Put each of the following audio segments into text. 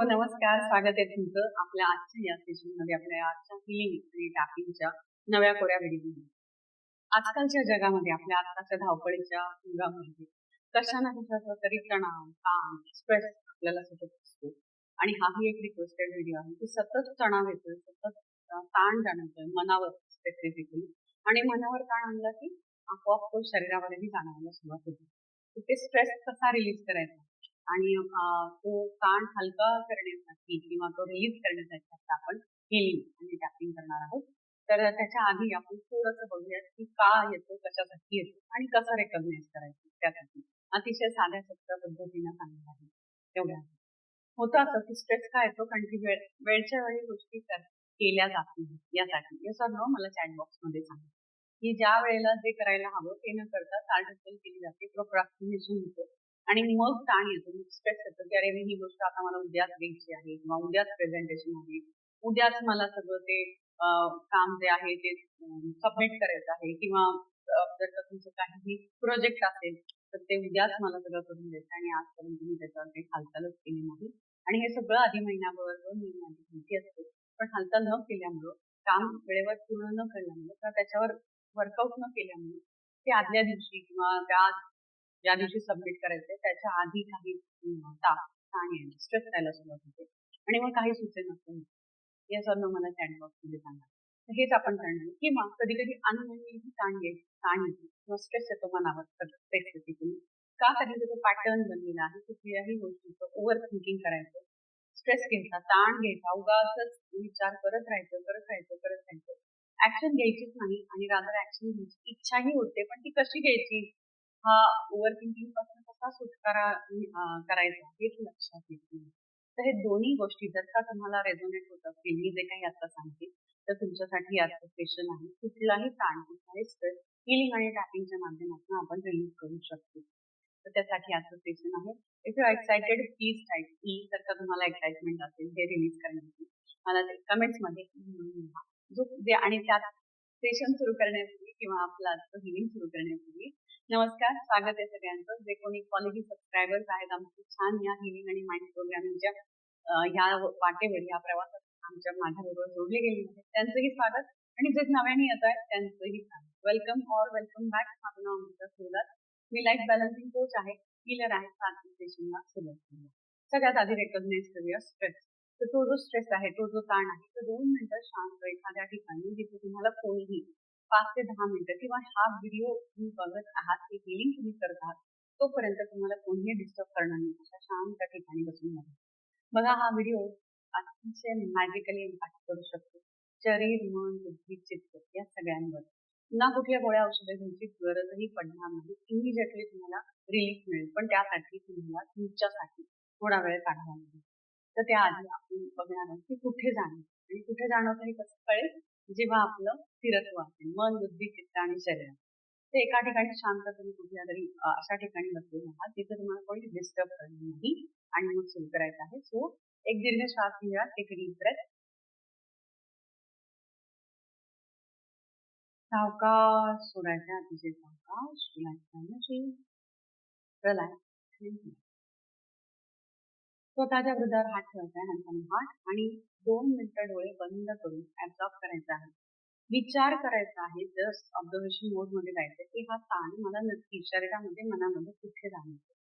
हो, नमस्कार. स्वागत आहे तुमचं आपल्या आजच्या या सेशनमध्ये आपल्या आजच्या फिलिंग आणि टॅपिंगच्या नव्या कोऱ्या व्हिडिओमध्ये आजकालच्या जगामध्ये आपल्या आत्ताच्या धावपळीच्या युगामध्ये कशा ना कशाचा तरी तणाव ताण स्ट्रेस आपल्याला सतत असतो. आणि हाही एक रिक्वेस्टेड व्हिडिओ आहे की सतत तणाव येतोय सतत ताण जाणवतोय मनावर स्पेसिफिकली आणि मनावर ताण आणला की आपोआप तो शरीरावरही जाणवायला सुरुवात होते. ते स्ट्रेस कसा रिलीज करायचा? आणि तो ताण हलका करण्यासाठी किंवा तो रिलीज करण्यासाठी आपण हिलिंग आणि टॅपिंग करणार आहोत. तर त्याच्या आधी आपण थोडंसं बघूयात की का येतो कशासाठी येतो आणि कसं रेकग्नाइज करायचं त्यासाठी. अतिशय साध्या सोप्या पद्धतीनं सांगणार आहे. तेवढ्या होतं असं की स्ट्रेस काय येतो? कारण की वेळ वेळच्या वेळी गोष्टी केल्या जात नाही यासाठी. या सर्व मला चॅटमध्ये सांगा. की ज्या वेळेला जे करायला हवं ते न करता चालढकल केली जाते. प्रोक्रास्टिनेशन होतं. आणि मग ताण येतो. स्ट्रेस येतो की अरे ही गोष्ट आता मला उद्याच घ्यायची आहे किंवा उद्याच प्रेझेंटेशन आहे. उद्याच मला सगळं ते काम जे आहे ते सबमिट करायचं आहे किंवा जर का तुमचं काहीही प्रोजेक्ट असेल तर ते उद्याच मला सगळं करून द्यायचं आणि आजपर्यंत मी त्याच्यावर काही हालचालच केली नाही. आणि हे सगळं आधी महिन्याभर मी माझी भीती असते. पण हालचाल न केल्यामुळं काम वेळेवर पूर्ण न केल्यामुळं किंवा त्याच्यावर वर्कआउट न केल्यामुळं ते आदल्या दिवशी किंवा त्या ज्या दिवशी सबमिट करायचंय त्याच्या आधी काही ताप आणि स्ट्रेस त्याला सुरुवात होते. आणि मग काही सुचेन असतं या सर्व मला चॅटबॉक्समध्ये सांगा. हेच आपण करणार किंवा कधी कधी अनमनी ताण येईल ताण येतो किंवा स्ट्रेस येतो मनावर स्पेसिफिकली का कधी तो पॅटर्न बनलेला आहे कुठल्याही गोष्टीचं ओव्हर थिंकिंग करायचं. स्ट्रेस घ्यायचा ताण घ्यायचा उगाच विचार करत राहायचं करत राहायचं करत राहायचं. ऍक्शन घ्यायचीच नाही आणि रादर ऍक्शन घ्यायची इच्छाही होते पण ती कशी घ्यायची? हा ओव्हर थिंकिंगपासून कसा सुटकारा करायचा हेच लक्षात येत नाही. तर हे दोन्ही गोष्टी जर का तुम्हाला रेझोनेट होत असतील मी जे काही आता सांगते तर तुमच्यासाठी आजचं सेशन आहे. कुठलाही ताण कुठलाही स्ट्रेस हिलिंग आणि टॅपिंगच्या माध्यमातून आपण रिलीज करू शकतो. तर त्यासाठी आजचं सेशन आहे. If you excited please type E जर का तुम्हाला एक्साइटमेंट असेल हे रिलीज करण्याची मला ते कमेंट्समध्ये जो जे आणि त्यात सेशन सुरू करण्यापूर्वी किंवा आपलं आजचं हिलिंग सुरू करण्यापूर्वी नमस्कार स्वागत आहे सगळ्यांचं. जे कोणी कॉलेजी सबस्क्रायबर्स आहेत आमचे छान या हिलिंग आणि माइंड प्रोग्रामिंगच्या ह्या वाटेवर या प्रवासात आमच्या माझ्याबरोबर जोडले गेले आहेत. त्यांचंही स्वागत. आणि जे नव्याने येत आहेत त्यांचंही स्वागत. वेलकम ऑर वेलकम बॅक माझं नाव अमृता सुरदास मी लाईफ बॅलन्सिंग कोच आहे हिलर आहे साधी सेशनला सुरुवात सगळ्यात आधी रेकॉग्नाइज करूया स्ट्रेस तर तो जो स्ट्रेस आहे तो जो ताण आहे तो दोन मिनिटं शांत एखाद्या ठिकाणी जिथे तुम्हाला कोणीही पाच ते दहा मिनिटं किंवा हा व्हिडिओ तुम्ही बघत आहात हे हिलिंग तुम्ही करत आहात तोपर्यंत तुम्हाला कोणीही डिस्टर्ब करणार नाही. अशा शांत ठिकाणी बसून बघा. बघा हा व्हिडिओ अतिशय मॅजिकली इम्पॅक्ट करू शकतो. शरीर मन बुद्धी चित्त या सगळ्यांवर. ना कुठल्या गोळ्या औषधे घ्यायची गरजही पडणार नाही. इमिजिएटली तुम्हाला रिलीफ मिळेल. पण त्यासाठी तुम्हाला तुमच्यासाठी थोडा वेळ काढावा लागेल. तर त्याआधी आपण बघणार आहोत की कुठे जाणं आणि कुठे जाणं हे कसं कळेल? जेव्हा आपलं स्थिरत्व असेल मन बुद्धी चित्त आणि शरीर. ते एका ठिकाणी शांत तुम्ही कुठल्या तरी अशा ठिकाणी बसले आहात तिथे तुम्हाला कोणी डिस्टर्ब करणार नाही आणि मग सुरू करायचं आहे. सो एक दीर्घ श्वास घ्या एक डीप ब्रेथ सावकाश सोडायचा अतिशय सावकाश रिलॅक्स स्वतःच्या हृदयावर हात ठेवायचा हात आणि दोन मिनिटं डोळे बंद करून ऍब्झॉर्ब करायचा आहे. विचार करायचा आहे जस्ट ऑब्झर्वेशन मोडमध्ये जायचं की हा ताण मला नक्की शरीरामध्ये मनामध्ये कुठे जाणवतो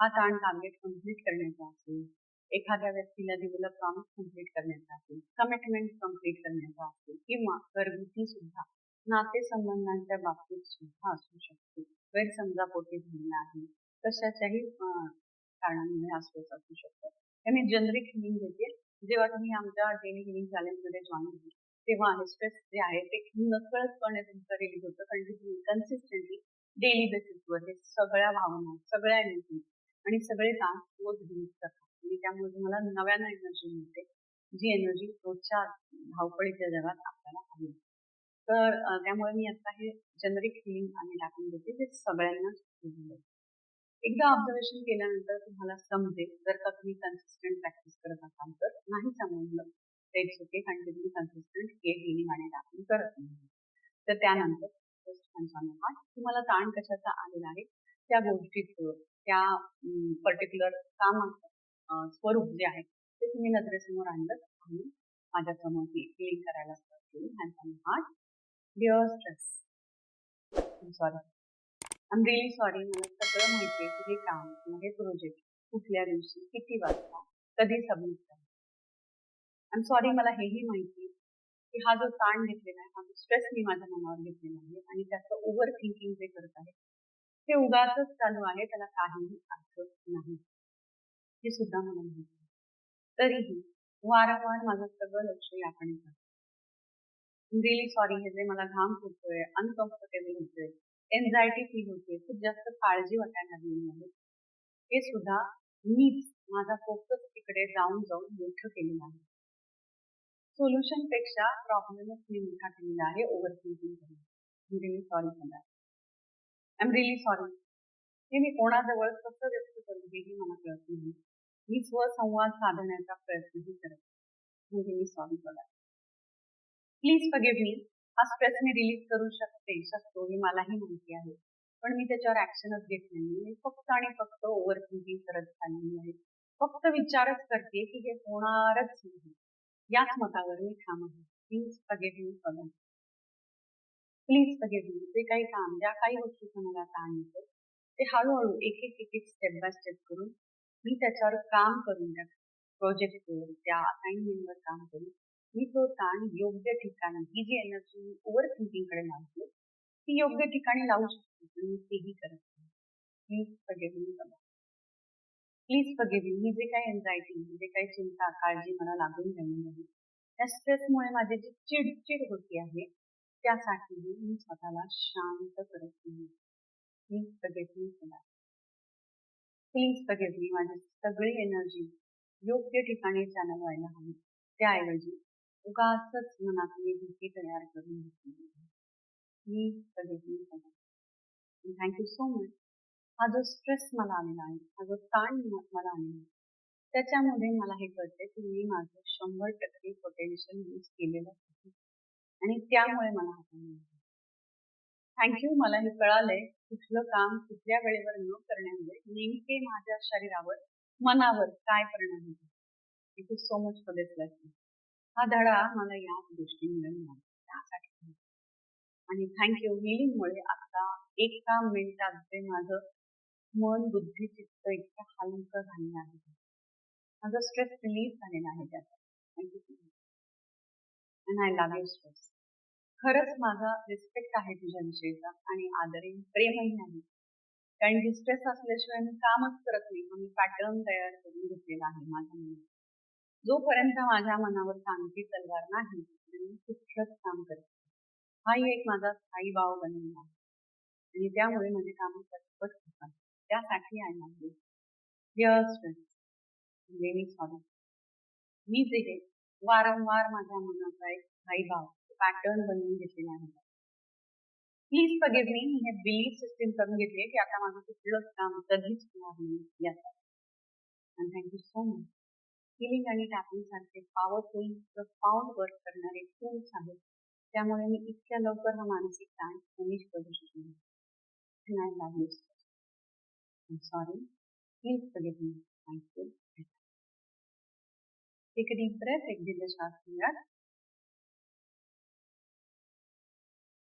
हा ताण टार्गेट कंप्लीट करण्याचा असेल एखाद्या व्यक्तीला दिलेला प्रॉमिस कंप्लीट करण्याचा असेल कमिटमेंट कंप्लीट करण्याचा असेल किंवा घरगुती सुद्धा नातेसंबंधांच्या बाबतीत सुद्धा असू शकते. गैरसमजापोटी झालेला आहे कशाच्याही कारणांमुळे अस्वस्थ असू शकतं. हे मी जनरिक हिलिंग घेते जेव्हा तुम्ही आमच्या डेली हिलिंग चॅलेंजमध्ये जॉईन होईल तेव्हा हे स्ट्रेस जे आहे ते नकळतपणे तुमचं रिलीज होतं. कारण की तुम्ही कन्सिस्टंटली डेली बेसिसवर हे सगळ्या भावना सगळ्या एनर्जी आणि सगळे ताण रोज रिलीज करतात आणि त्यामुळे तुम्हाला नव्यानं एनर्जी मिळते जी एनर्जी रोजच्या धावपळीच्या जगात आपल्याला हवी तर त्यामुळे मी आता हे जनरिक हिलिंग आणि टाकून देते जे सगळ्यांना एकदा ऑब्झर्वेशन केल्यानंतर तुम्हाला समजेल जर का तुम्ही कन्सिस्टंट प्रॅक्टिस करत असाल तर नाही समजलं तर इट्स ओके कारण की तुम्ही कन्सिस्टंट हे हिलिंग आणि टाकून करत नाही. तर त्यानंतर तुम्हाला ताण कशाचा आलेला आहे? त्या गोष्टीचं त्या पर्टिक्युलर कामाचं स्वरूप जे आहे ते तुम्ही नजरेसमोर आणलं आणि माझ्यासमोर ती क्लिक करायला स्टार्ट केली. Hand on heart dear stress sorry I am really sorry मला सगळं माहिती आहे. की हे काम किंवा हे प्रोजेक्ट कुठल्या दिवशी किती वाजता कधी सबमिट करा. आय एम सॉरी मला हेही माहिती आहे की हा जो ताण घेतलेला आहे हा जो स्ट्रेस मी माझ्या मनावर घेतलेला आहे आणि त्याचं ओव्हर थिंकिंग जे करत आहे ते उगाच चालू आहे. त्याला काहीही अर्थ नाही. हे सुद्धा मला माहिती आहे. तरीही वारंवार माझं सगळं लक्ष याकडे जातं. रिअली सॉरी हे जे मला घाम फुटतोय अनकम्फर्टेबल होतोय एन्झायटी फील होते. खूप जास्त काळजी वाटायला लागलेली आहे हे सुद्धा मीच माझा फोकस तिकडे जाऊन जाऊन मोठं केलेलं आहे. सोल्युशनपेक्षा प्रॉब्लेमच मी मोठा केलेला आहे ओव्हर थिंकिंग करून really sorry for I am really sorry हे मी कोणाजवळ कसं व्यक्त करू हेही मला कळत नाही. मी स्वसंवाद साधण्याचा प्रयत्नही करत म्हणजे मी sorry for please forgive me हा स्ट्रेस मी रिलीज करू शकते शकतो हे मलाही माहिती आहे. पण मी त्याच्यावर ऍक्शनच घेत नाही. मी फक्त आणि फक्त ओव्हर थिंकिंग करत चाललेली आहे. फक्त विचारच करते की हे होणारच नाही. याच मतावर मी ठाम आहे. Please forgive me for please forgive me जे काही काम ज्या काही गोष्टीचं मला ताण येतो ते हळूहळू एक एक एक एक स्टेप बाय स्टेप करून मी त्याच्यावर काम करून त्या प्रोजेक्टवर त्या असाइनमेंटवर काम करून. ताण योग्य ठिकाणी ही जी एनर्जी मी ओव्हर थिंकिंगकडे लावते ती योग्य ठिकाणी लावू शकते. पण मी तेही करत नाही. प्लीज फगेव मी बघा प्लीज फगेव मी जे काही एन्झायटी जे काही चिंता काळजी मला लागून राहिली नाही त्या स्ट्रेसमुळे माझी जी चिडचिड होती आहे त्यासाठीही मी स्वतःला शांत करत नाही. प्लीज फगेव मी बघा प्लीज फगेव मी माझी सगळी एनर्जी योग्य ठिकाणी चालवायला हवी. त्याऐवजी उगाच मनातले मी तयार करून घेतले मी forgive me thank you so much हा जो स्ट्रेस मला आलेला आहे हा जो ताण मला आलेला आहे त्याच्यामध्ये मला हे कळते की मी माझं शंभर टक्के पोटेन्शियल यूज केलेलं आहे. आणि त्यामुळे मला हा थँक्यू मला हे कळालंय. कुठलं काम कुठल्या वेळेवर न करण्यामुळे नेमके माझ्या शरीरावर मनावर काय परिणाम होतो? Thank you so much for this lesson हा धडा मला याच गोष्टीमुळे मिळाला. त्यासाठी आणि थँक्यू हिलिंगमुळे आता एका मिनिटात जे माझं मन बुद्धी चित्त इतकं हलकं झालेलं आहे. माझं स्ट्रेस रिलीफ झालेला आहे त्याचा thank you so much and I love you stress खरंच माझा रिस्पेक्ट आहे तुझ्या विषयीचा आणि आदरी प्रेमही आहे. कारण डिस्ट्रेस असल्याशिवाय मी कामच करत नाही. मग मी पॅटर्न तयार करून घेतलेला आहे माझ्या मनात जोपर्यंत माझ्या मनावर चांगली तलवार नाही मी कुठलंच काम करत हाही एक माझा स्थायी भाव बनलेला आहे. आणि त्यामुळे माझे काम पटपट होतात. त्यासाठी आहे माझे डिअर स्ट्रेस मी सॉरी मी जे हे वारंवार माझ्या मनाचा एक स्थायी भाव पॅटर्न बनवून घेतलेला आहे. प्लीज फगेव मी हे बिलीफ सिस्टीम करून घेतली की आता माझं कुठलंच काम कधीच होणार नाही याचा आणि thank you so much healing आणि टॅपिंग सारखे पॉवरफुल प्रफाऊंड वर्क करणारे टूल्स आहेत. त्यामुळे मी इतक्या लवकर हा मानसिक ताण कमीच करू शकले. I love you sorry please forgive me thank you Take a deep breath, एक दिल श्वास घेऊयात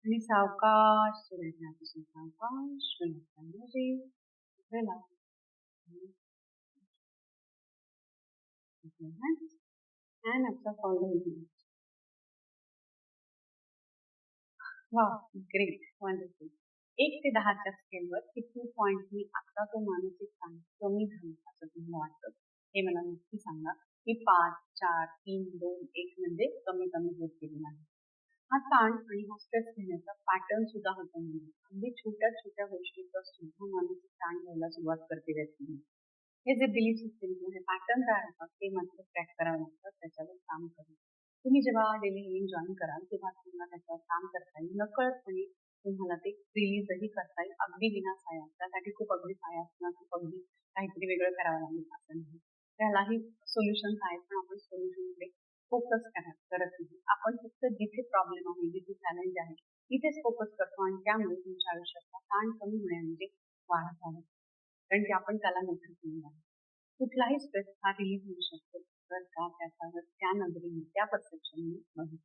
आणि सावकाश सोडायचं सावकाश सावकाश म्हणजे relax and after following it. Wow, great, wonderful. एक ते दहाच्या स्केलवर किती पॉइंट मी आता तो मानसिक ताण कमी झाला असं तुम्हाला वाटतं. हे मला नक्की सांगा. की पाच चार तीन दोन एक म्हणजे कमी कमी होत गेलेला आहे. हा ताण आणि हा स्ट्रेस घेण्याचा पॅटर्न सुद्धा होता. म्हणजे अगदी छोट्या छोट्या गोष्टीचा सुद्धा मानसिक ताण घ्यायला सुरुवात करते व्यक्ती हे जे बिलीफ सिस्टीम हे पॅटर्न तयार होतात ते मात्र ट्रॅक करावं लागतात त्याच्यावर काम करून तुम्ही जेव्हा डेली लिव्हिंग जॉईन कराल तेव्हा तुम्हाला त्याच्यावर काम करता येईल. नकळतपणे तुम्हाला ते रिलीजही करता येईल. अगदी विना साया त्यासाठी खूप अगदी साया असणं खूप अगदी काहीतरी वेगळं करावं लागेल असं नाही. त्यालाही सोल्युशन्स आहेत पण आपण सोल्युशनकडे फोकस करा करत नाही. आपण फक्त जिथे प्रॉब्लेम आहे जिथे चॅलेंज आहे तिथेच फोकस करतो आणि त्यामुळे तुमच्या आयुष्याचा ताण कमी होण्यामध्ये वाढत आहे. कारण की आपण त्याला मोठं केलेलं आहे कुठलाही स्ट्रेस हा रिलीज होऊ शकतो. बरं का त्याच्यावर त्या नजरेने त्या परसेप्शनने बघितलं.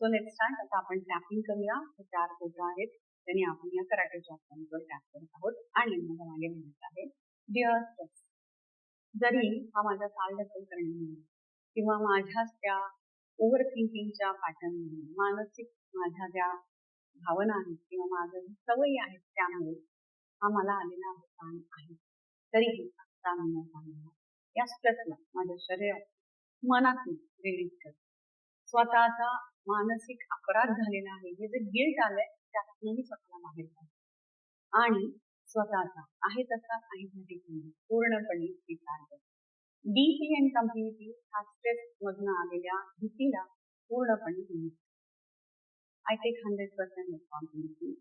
सो लेट स्टार्ट आता आपण टॅपिंग करूया. चार फोटो आहेत. त्यांनी आपण या कराटे चॉप्टरवर टॅप करत आहोत. आणि मला मागे लिहित आहे डिअर स्ट्रेस जरी हा माझा काल ढकल करण्यामुळे किंवा माझ्याच त्या ओव्हर थिंकिंगच्या पॅटर्नमुळे मानसिक माझ्या ज्या भावना आहेत किंवा माझ्या सवयी आहेत त्यामुळे हा मला आलेला ताण आहे. तरीही आता मी सांगणार या स्ट्रेसला माझ्या शरीरात मनातून रिलीज कर स्वतःचा मानसिक अपराध झालेला आहे. हे जे गिल्ट आलंय त्यातूनही स्वतःला बाहेर काढ आणि स्वतःचा आहे तसा काही ठिकाणी पूर्णपणे स्वीकार कर डीपी अँड कम्प्लिटली हा स्ट्रेस मधून आलेल्या भीतीला पूर्णपणे release I take hundred percent responsibility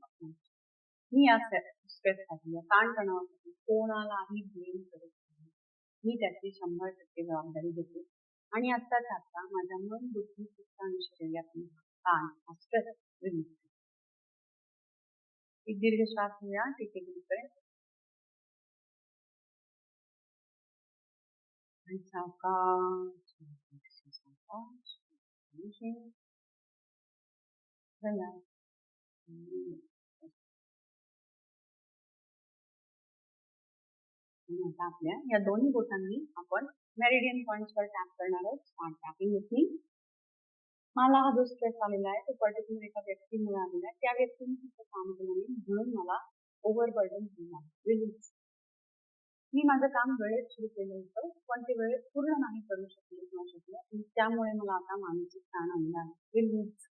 मी या स्ट्रेससाठी या ताणतणावासाठी कोणालाही ब्लेम करत नाही. मी त्याची शंभर टक्के जबाबदारी घेते. आणि आत्ताच आत्ता माझ्या मन बुद्धी चित्त आणि शरीरातून ताण हा स्ट्रेस रिलीज एक दीर्घ श्वास घ्या ठीक आहे आणि सावकाश. सावकाश. धन्यवाद आता आपल्या. या दोन्ही बोटांनी आपण मेरिडियन पॉइंट्सवर टॅप करणार आहोत. स्मार्ट टॅपिंग विथ मी मला हा जो स्ट्रेस आलेला आहे तो पर्टिक्युलर एका व्यक्तीमुळे आलेला आहे. त्या व्यक्तीने तिचं काम केलं नाही म्हणून मला ओव्हरबर्डन झालं रिलीज मी माझं काम वेळेत सुरू केलं होतं पण ते वेळेत पूर्ण नाही करू शकले किंवा शकले. त्यामुळे मला आता मानसिक ताण आलेला आहे. रिलीज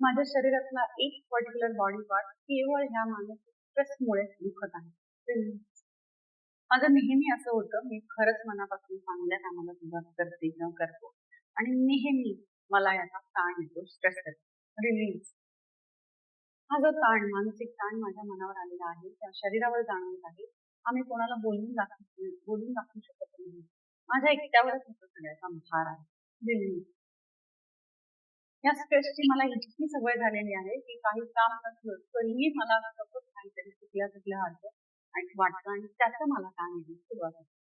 माझ्या शरीरातला एक पर्टिक्युलर बॉडी पार्ट केवळ ह्या मानसिक स्ट्रेसमुळे दुखत आहे. रिलीज माझं नेहमी असं होतं मी खरंच मनापासून चांगल्या कामाला सुरुवात करते किंवा करतो. आणि नेहमी मला याचा ताण येतो स्ट्रेस रिलीज हा जो ताण मानसिक ताण माझ्या मनावर आलेला आहे त्या शरीरावर जाणवत आहे. आम्ही कोणाला बोलून दाखवू बोलून दाखवू शकत नाही. माझ्या एकट्यावरच होतो सगळ्याचा भार आहे. रिलीज या स्ट्रेसची मला इतकी सवय झालेली आहे की काही काम नसलं तरीही मला सतत काहीतरी चुकल्या चुकल्या वाटतं. आणि वाटतं आणि त्याचं मला काय माहिती सुरुवात होते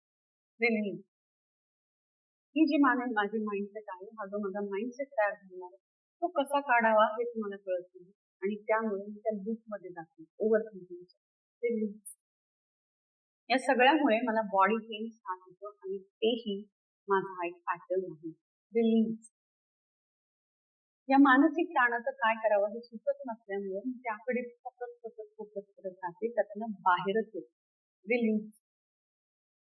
ही जी माने माझी माइंडसेट आहे हा जो माझा माइंडसेट तयार झाला तो कसा काढावा हे तुम्हाला कळत नाही. आणि त्यामुळे मी त्या लूपमध्ये जाते ओव्हर थिंकिंगच्या रिलीज या सगळ्यामुळे मला बॉडी पेन स्टार्ट होतो आणि तेही माझा एक पॅटर्न आहे. रिलीज या मानसिक ताणाचं काय करावं हे सुचत नसल्यामुळे त्याकडे सतत सतत फोकस करत राहते. त्यातनं बाहेरच येते. रिलीज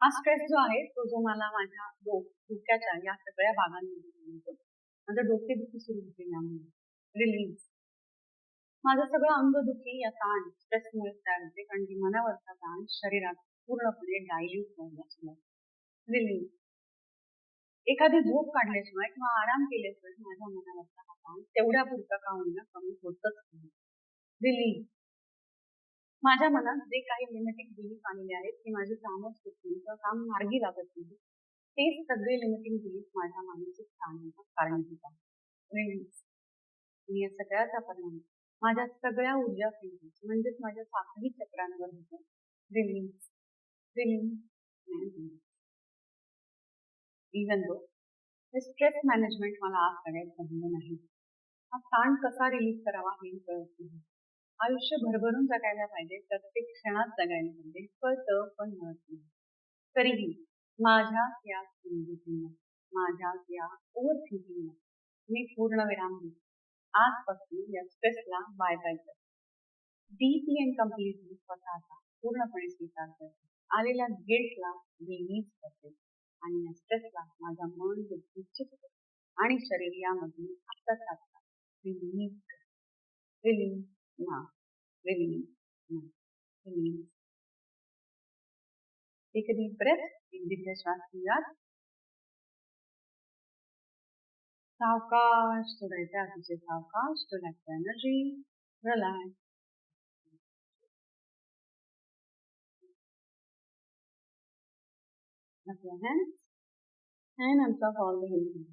हा स्ट्रेस जो आहे तो जो मला माझ्या डोक्याच्या या सगळ्या भागांमध्ये मिळतो माझं डोकेदुखी सुरू होते यामुळे रिलीज माझं सगळं अंगदुखी या ताण स्ट्रेसमुळे तयार होते. कारण की मनावरचा ताण शरीरात पूर्णपणे डायल्यूट व्हायला सुरुवात रिलीज एखादी झोप काढल्याशिवाय किंवा आराम केल्याशिवाय माझ्या मनावरचा हा ताण तेवढ्या पुरता का होईना कमी होतच नाही. रिलीज माझ्या मनात जे काही लिमिटिंग बिलीफ आलेले आहेत की माझी कामच होत नाही किंवा काम मार्गी लागत नाही. तेच सगळे लिमिटिंग बिलीफ माझ्या मानसिक ताणाचा कारणीभूत आहे रिलीज आणि या सगळ्याचा परिणाम माझ्या सगळ्या ऊर्जा केंद्र म्हणजेच माझ्या साखळी चक्रांवर होतो. रिलीज रिलीज इवन दो हे स्ट्रेस मॅनेजमेंट मला आज सगळ्यात समजलं नाही. हा ताण कसा रिलीज करावा हे कळत नाही. आयुष्य भरभरून जगायला पाहिजे प्रत्येक क्षणात जगायला पाहिजे कळतं पण मिळत नाही. तरीही माझ्या या समजुतीनं माझ्या या ओव्हर थिंकिंगला मी पूर्ण विराम देतो आजपासून या स्ट्रेसला बाय बाय करते. डीपली अँड कम्प्लिटली स्वतःचा पूर्णपणे स्वीकार करते. आलेल्या गिल्टला रिलीज करते. आणि या स्ट्रेसला माझ्या मन बुद्धी चित्त आणि शरीर यामधून आत्ताच आत्ता रिलीज करते रिलीज ना रिलीज ना release Take a deep breath. एक दीर्घ श्वास घेऊयात सावकाश सोडायचे अतिशय सावकाश relax energy relax Up your hands and absorb all the hands.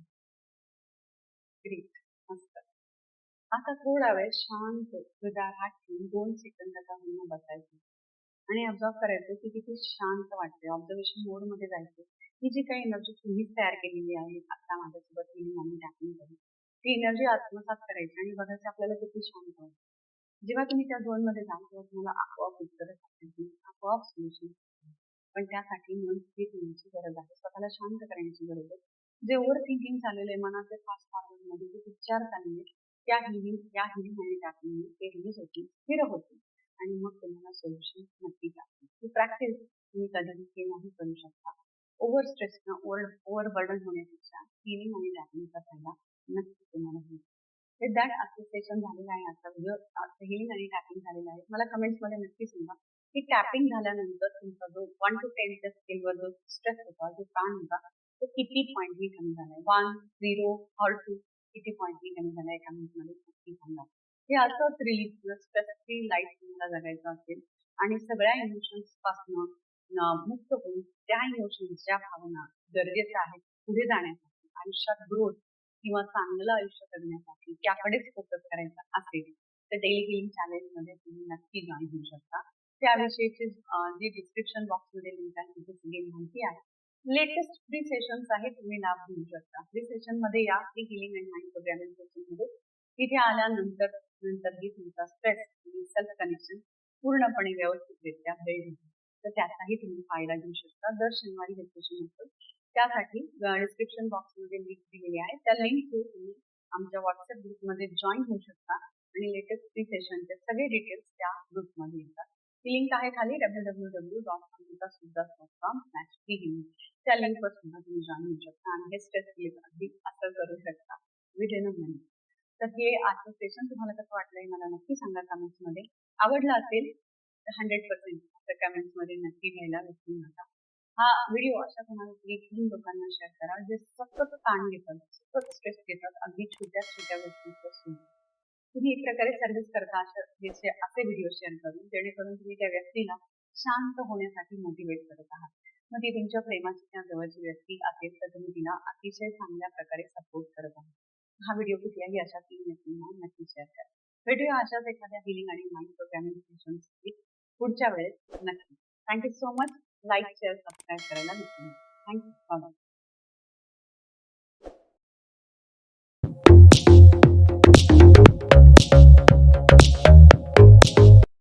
Great. मस्त आता थोडा वेळ शांत हृदयात हात ठेवून दोन सेकंद आता पुन्हा बसायचं. आणि ऑब्झर्व करायचं की किती शांत वाटते ऑब्झर्वेशन मोडमध्ये जायचं. ही जी काही एनर्जी तुम्हीच तयार केलेली आहे आता माझ्यासोबत हिलिंग मम्मी टाकून करून ती एनर्जी आत्मसात करायची आणि बघायचं आपल्याला किती शांत वाटतं जेव्हा तुम्ही त्या झोनमध्ये जाल तेव्हा तुम्हाला आपोआप उत्तर आपोआप सोल्युशन पण त्यासाठी मन स्थिर होण्याची गरज आहे. स्वतःला शांत करण्याची गरज आहे. जे ओव्हर थिंकिंग चाललेलं आहे मनाचे फास्ट फॉरवर्डमध्ये जे विचार चालले त्या हिलिंग त्या हिलिंग आणि टॅपिंग ते रिलीज होतील स्थिर होतील. आणि मग तुम्हाला सोल्युशन नक्की आहे ही प्रॅक्टिस तुम्ही कधी केव्हाही करू शकता. ओव्हर स्ट्रेसनं ओव्हर ओव्हर बर्डन होण्यापेक्षा हिलिंग आणि टॅपिंगचा फायदा नक्की तुम्हाला होईल. विथ दॅट आजचं सेशन झालेलं आहे. आता व्हिडिओ हिलिंग आणि टॅपिंग झालेलं आहे. मला कमेंट्समध्ये नक्की सांगा. की टॅपिंग झाल्यानंतर तुमचा जो वन टू टेनच्या स्केलवर जो स्ट्रेस होता जो ताण होता तो किती पॉईंटनी कमी झालाय वन झिरो ऑर टू किती पॉईंटनी कमी झालाय एका मिनिटमध्ये नक्की सांगा. हे असंच रिलीफ स्ट्रेस फ्री लाईफ तुम्हाला जगायचं असेल आणि सगळ्या इमोशन्सपासून मुक्त होऊन त्या इमोशन्स ज्या भावना गरजेच्या आहेत पुढे जाण्यासाठी आयुष्यात ग्रोथ किंवा चांगलं आयुष्य करण्यासाठी त्याकडेच फोकस करायचा असेल तर डेली हिलिंग चॅलेंजमध्ये तुम्ही नक्की जॉईन होऊ शकता. त्याविषयीची जी डिस्क्रिप्शन बॉक्समध्ये लिंक आहे तिथे सगळी माहिती आहे. लेटेस्ट फ्री सेशन्स आहेत तुम्ही लाभ घेऊ शकता. फ्री सेशनमध्ये या की हिलिंग अँड माइंड प्रोग्रामिंग सेशनमध्ये. तिथे आल्यानंतर नंतरही तुमचा स्ट्रेस आणि सेल्फ कनेक्शन पूर्णपणे व्यवस्थितरित्या वेळ तर त्याचाही तुम्ही फायदा घेऊ शकता. दर शनिवारी हे सेशन असतं. त्यासाठी डिस्क्रिप्शन बॉक्समध्ये लिंक दिलेली आहे. त्या लिंक थ्रू तुम्ही आमच्या व्हॉट्सअप ग्रुपमध्ये जॉईन होऊ शकता आणि लेटेस्ट फ्री सेशनचे सगळे डिटेल्स त्या ग्रुपमध्ये येतात. ही लिंक आहे खाली W W W dot Amruta सुद्धा dot com slash free healing त्या लिंकवर सुद्धा तुम्ही जाणून शकता आणि हे स्ट्रेस रिलीफ अगदी असं करू शकता विदिन अ मिनिट तर हे आजचं सेशन तुम्हाला कसं वाटलंय मला नक्की सांगा कमेंट्समध्ये आवडला असेल तर हंड्रेड पर्सेंट असं कमेंट्समध्ये नक्की घ्यायला विसरू नका. हा व्हिडिओ अशा तुम्हाला तीन लोकांना शेअर करा जे सतत ताण घेतात सतत स्ट्रेस घेतात अगदी छोट्या छोट्या गोष्टींपासून. तुम्ही एक प्रकारे सर्व्हिस करता असे असे व्हिडिओ शेअर करून जेणेकरून तुम्ही त्या व्यक्तीला शांत होण्यासाठी मोटिवेट करत आहात. मग ती तुमच्या प्रेमाची त्या जवळची व्यक्ती असेल तर तुम्ही तिला अतिशय चांगल्या प्रकारे सपोर्ट करत आहात. हा व्हिडिओ कुठल्याही अशा तीन व्यक्तींना नक्की शेअर करा. भेटूया अशाच एखाद्या हिलिंग आणि माइंड प्रोग्रामिंग सेशन्स पुढच्या वेळेस. नक्की. Thank you so much like share subscribe करायला विसरू नका. Thank you bye